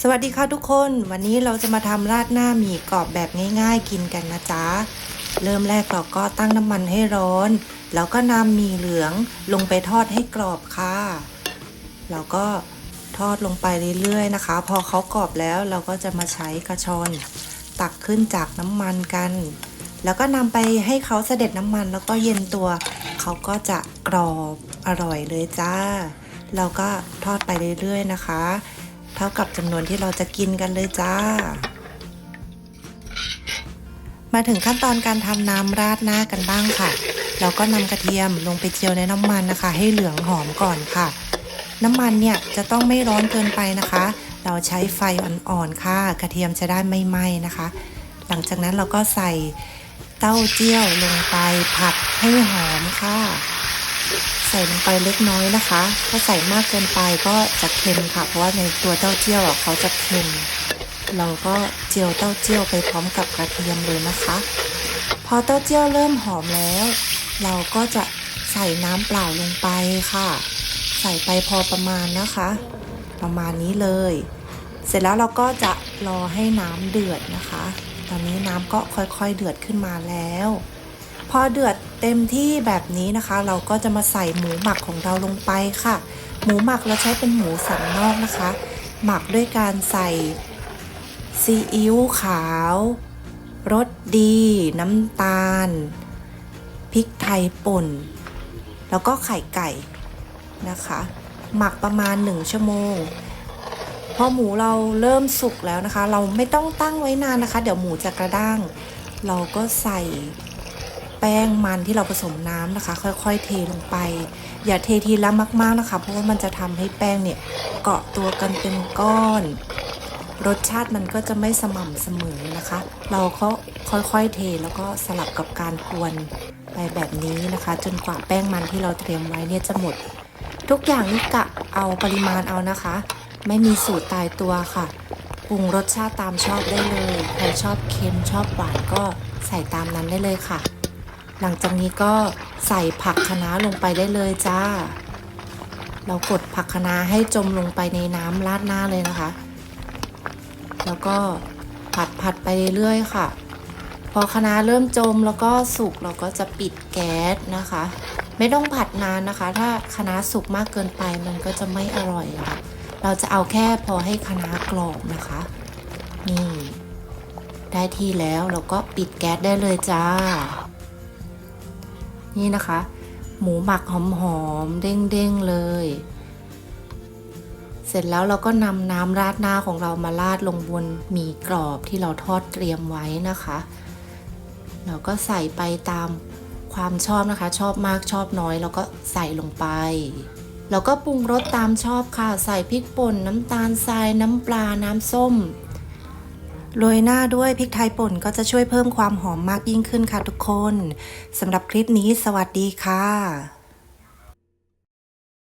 สวัสดีค่ะทุกคน วันนี้เราจะมาทำราดหน้าหมี่กรอบแบบง่าย ๆ กินกันนะจ๊ะ เริ่มแรกเราก็ตั้งน้ำมันให้ร้อน แล้วก็นำหมี่เหลืองลงไปทอดให้กรอบค่ะเราก็ทอดลงไปเรื่อยๆนะคะ พอเขากรอบแล้วเราก็จะมาใช้กระชอนตักขึ้นจากน้ำมันกัน แล้วก็นำไปให้เขาเสด็จน้ำมันแล้วก็เย็นตัว เขาก็จะกรอบอร่อยเลยจ้า เราก็ทอดไปเรื่อยๆนะคะ ท่ากับจำนวนที่เราจะกินกันเลยจ้า มาถึงขั้นตอนการทำน้ำราดหน้ากันบ้างค่ะ เราก็นำกระเทียมลงไปเจียวในน้ำมันนะคะ ให้เหลืองหอมก่อนค่ะ น้ำมันเนี่ยจะต้องไม่ร้อนเกินไปนะคะ เราใช้ไฟอ่อนๆค่ะ กระเทียมจะได้ไม่ไหม้นะคะ หลังจากนั้นเราก็ใส่เต้าเจี้ยวลงไปผัดให้หอมค่ะ ใส่ลงไปเล็กน้อยนะคะ ถ้าใส่มากเกินไปก็จะเค็มค่ะ เพราะว่าในตัวเต้าเจี้ยวเขาจะเค็ม เราก็เจียวเต้าเจี้ยวไปพร้อมกับกระเทียมเลยนะคะ พอเต้าเจี้ยวเริ่มหอมแล้ว เราก็จะใส่น้ำเปล่าลงไปค่ะ ใส่ไปพอประมาณนะคะ ประมาณนี้เลย เสร็จแล้วเราก็จะรอให้น้ำเดือดนะคะ ตอนนี้น้ำก็ค่อยๆเดือดขึ้นมาแล้ว พอเดือดเต็มที่แบบนี้นะคะ เราก็จะมาใส่หมูหมักของเราลงไปค่ะ หมูหมักเราใช้เป็นหมูสันนอกนะคะ หมักด้วยการใส่ซีอิ๊วขาวรสดี น้ำตาลพริกไทยป่น แล้วก็ไข่ไก่นะคะ หมักประมาณ 1 ชั่วโมง พอหมูเราเริ่มสุกแล้วนะคะ เราไม่ต้องตั้งไว้นานนะคะ เดี๋ยวหมูจะกระด้าง เราก็ใส่ แป้งมันที่เราผสมน้ำนะคะ ค่อยๆ เทลงไป อย่าเททีละมากๆนะคะ เพราะว่ามันจะทำให้แป้งเนี่ยเกาะตัวกันเป็นก้อน รสชาติมันก็จะไม่สม่ำเสมอนะคะ เราก็ค่อยๆเทแล้วก็สลับกับการกวนไปแบบนี้นะคะ จนกว่าแป้งมันที่เราเตรียมไว้เนี่ยจะหมด ทุกอย่างนี่กะเอาปริมาณเอานะคะ ไม่มีสูตรตายตัวค่ะปรุงรสชาติตามชอบได้เลย ใครชอบเค็มชอบหวานก็ใส่ตามนั้นได้เลยค่ะ หลังจากนี้ก็ใส่ผักคะน้าลงไปได้เลยจ้า เรากดผักคะน้าให้จมลงไปในน้ำราดหน้าเลยนะคะ แล้วก็ผัดผัดไปเรื่อยๆค่ะ พอคะน้าเริ่มจมแล้วก็สุกเราก็จะปิดแก๊สนะคะ ไม่ต้องผัดนานนะคะ ถ้าคะน้าสุกมากเกินไปมันก็จะไม่อร่อยค่ะ เราจะเอาแค่พอให้คะน้ากรอบนะคะ นี่ได้ที่แล้วเราก็ปิดแก๊สได้เลยจ้า นี่นะคะ หมูหมักหอมๆเด้งๆเลย เสร็จแล้วเราก็นำน้ำราดหน้าของเรามาราดลงบนหมี่กรอบที่เราทอดเตรียมไว้นะคะ เราก็ใส่ไปตามความชอบนะคะ ชอบมากชอบน้อยเราก็ใส่ลงไปเราก็ปรุงรสตามชอบค่ะ ใส่พริกป่นน้ำตาลทรายน้ำปลาน้ำส้ม โรยหน้าด้วยพริกไทยป่นก็จะช่วยเพิ่มความหอมมากยิ่งขึ้นค่ะทุกคนสำหรับคลิปนี้สวัสดีค่ะ